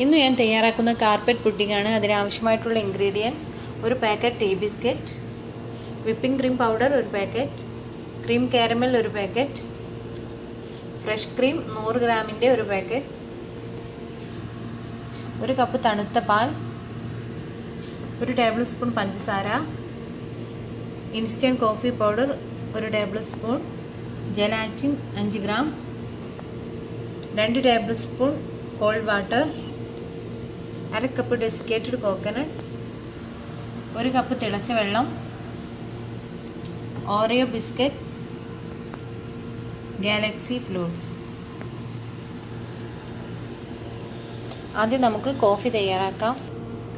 ഇന്ന് ഞാൻ തയ്യാറാക്കുന്ന കാർപ്പറ്റ് പുഡിംഗ് ആണ്. അതിനാവശ്യമായിട്ടുള്ള ഇൻഗ്രീഡിയൻസ് ഒരു packet tea biscuit whipping cream powder ഒരു പാക്കറ്റ് ക്രീം കാരമൽ ഒരു പാക്കറ്റ് ഫ്രഷ് ക്രീം നൂറ് ഗ്രാമിന്റെ ഒരു പാക്കറ്റ് ഒരു കപ്പ് തണുത്ത പാൽ ഒരു ടേബിൾ സ്പൂൺ പഞ്ചസാര ഇൻസ്റ്റന്റ് കോഫി പൗഡർ ഒരു ടേബിൾ സ്പൂൺ ജലാറ്റിൻ അഞ്ച് ഗ്രാം രണ്ട് ടേബിൾ സ്പൂൺ കോൾഡ് വാട്ടർ അര കപ്പ് ഡെസിക്കേറ്റഡ് കോക്കനട്ട് ഒരു കപ്പ് തിളച്ച വെള്ളം ഓറിയോ ബിസ്ക്കറ്റ് ഗാലക്സി ഫ്ലൂട്ട്സ് ആദ്യം നമുക്ക് കോഫി തയ്യാറാക്കാം.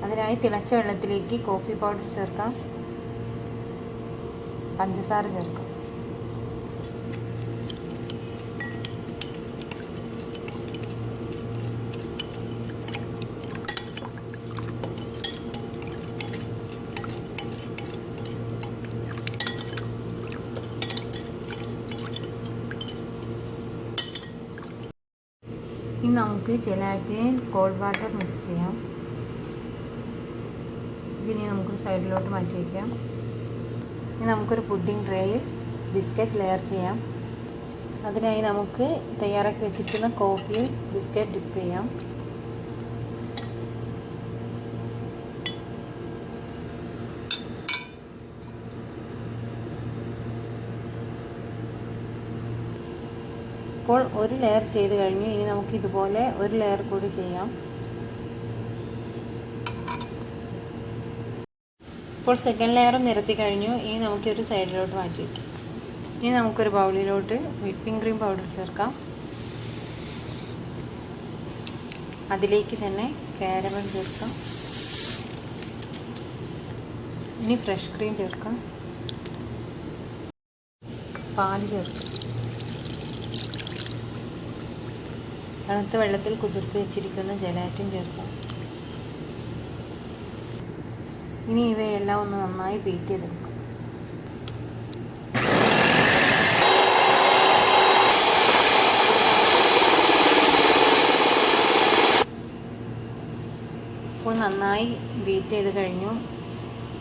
അതിനായി തിളച്ച വെള്ളത്തിലേക്ക് കോഫി പൗഡർ ചേർക്കാം. പഞ്ചസാര ചേർക്കാം. ഇനി നമുക്ക് ജലാറ്റിൻ കോൾഡ് വാട്ടർ മിക്സ് ചെയ്യാം. ഇതിനെ നമുക്ക് സൈഡിലോട്ട് മാറ്റി വയ്ക്കാം ഇനി നമുക്കൊരു പുഡിംഗ് ട്രേയിൽ ബിസ്ക്കറ്റ് ലെയർ ചെയ്യാം. അതിനായി നമുക്ക് തയ്യാറാക്കി വെച്ചിരിക്കുന്ന കോഫിയിൽ ബിസ്ക്കറ്റ് ഡിപ്പ് ചെയ്യാം. ഇപ്പോൾ ഒരു ലെയർ ചെയ്ത് കഴിഞ്ഞു. ഇനി നമുക്ക് ഇതുപോലെ ഒരു ലെയർ കൂടി ചെയ്യാം. ഇപ്പോൾ സെക്കൻഡ് ലെയർ നിരത്തി കഴിഞ്ഞു. ഇനി നമുക്കൊരു സൈഡിലോട്ട് മാറ്റി വയ്ക്കാം ഇനി നമുക്കൊരു ബൗളിലോട്ട് വിപ്പിംഗ് ക്രീം പൗഡർ ചേർക്കാം. അതിലേക്ക് തന്നെ കാരമൽ ചേർക്കാം. ഇനി ഫ്രഷ് ക്രീം ചേർക്കാം. പാൽ ചേർക്കാം. തണുത്ത വെള്ളത്തിൽ കുതിർത്ത് വെച്ചിരിക്കുന്ന ജലാറ്റിൻ ചേർക്കും ഇനി ഇവയെല്ലാം ഒന്ന് നന്നായി ബീറ്റ് ചെയ്തെടുക്കും നന്നായി ബീറ്റ് ചെയ്ത് കഴിഞ്ഞു.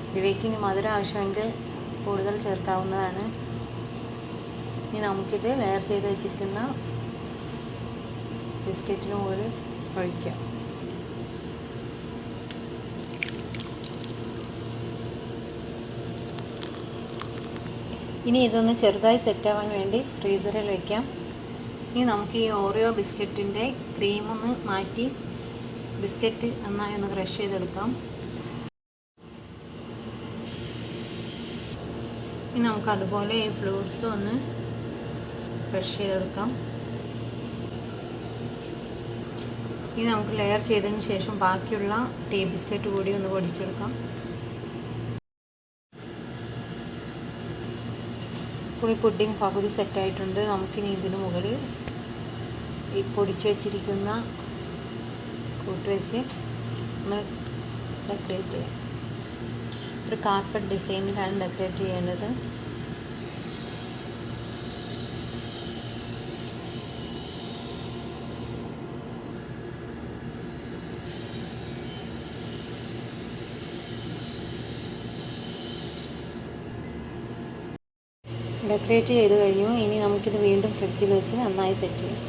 ഇതിലേക്ക് ഇനി മധുരം ആവശ്യമെങ്കിൽ കൂടുതൽ ചേർക്കാവുന്നതാണ്. ഇനി നമുക്കിത് ലെയർ ചെയ്ത് വെച്ചിരിക്കുന്ന ബിസ്ക്കറ്റിന് മുകളിൽ ഒഴിക്കുക ഇനി ഇതൊന്ന് ചെറുതായി സെറ്റാവാൻ വേണ്ടി ഫ്രീസറിൽ വയ്ക്കാം ഇനി നമുക്ക് ഈ ഓറിയോ ബിസ്ക്കറ്റിന്റെ ക്രീം ഒന്ന് മാറ്റി ബിസ്ക്കറ്റ് നന്നായി ഒന്ന് ക്രഷ് ചെയ്തെടുക്കാം. ഇനി നമുക്ക് അതുപോലെ ഈ ഫ്ലൂട്ട്സും ഒന്ന് ക്രഷ് ചെയ്തെടുക്കാം. ഇനി നമുക്ക് ലെയർ ചെയ്തതിന് ശേഷം ബാക്കിയുള്ള ടീ ബിസ്ക്കറ്റ് കൂടി ഒന്ന് പൊടിച്ചെടുക്കാം. ഈ പുഡിംഗ് പകുതി സെറ്റായിട്ടുണ്ട് നമുക്കിനി ഇതിന് മുകളിൽ ഈ പൊടിച്ചു വെച്ചിരിക്കുന്ന കൂട്ട് വെച്ച് ഒന്ന് ഡെക്കറേറ്റ് ചെയ്യാം. ഒരു കാർപ്പറ്റ് ഡിസൈനിലാണ് ഡെക്കറേറ്റ് ചെയ്യേണ്ടത്. ഡെക്കറേറ്റ് ചെയ്ത് കഴിഞ്ഞു. ഇനി നമുക്കിത് വീണ്ടും ഫ്രിഡ്ജിൽ വെച്ച് നന്നായി സെറ്റ് ചെയ്യാം.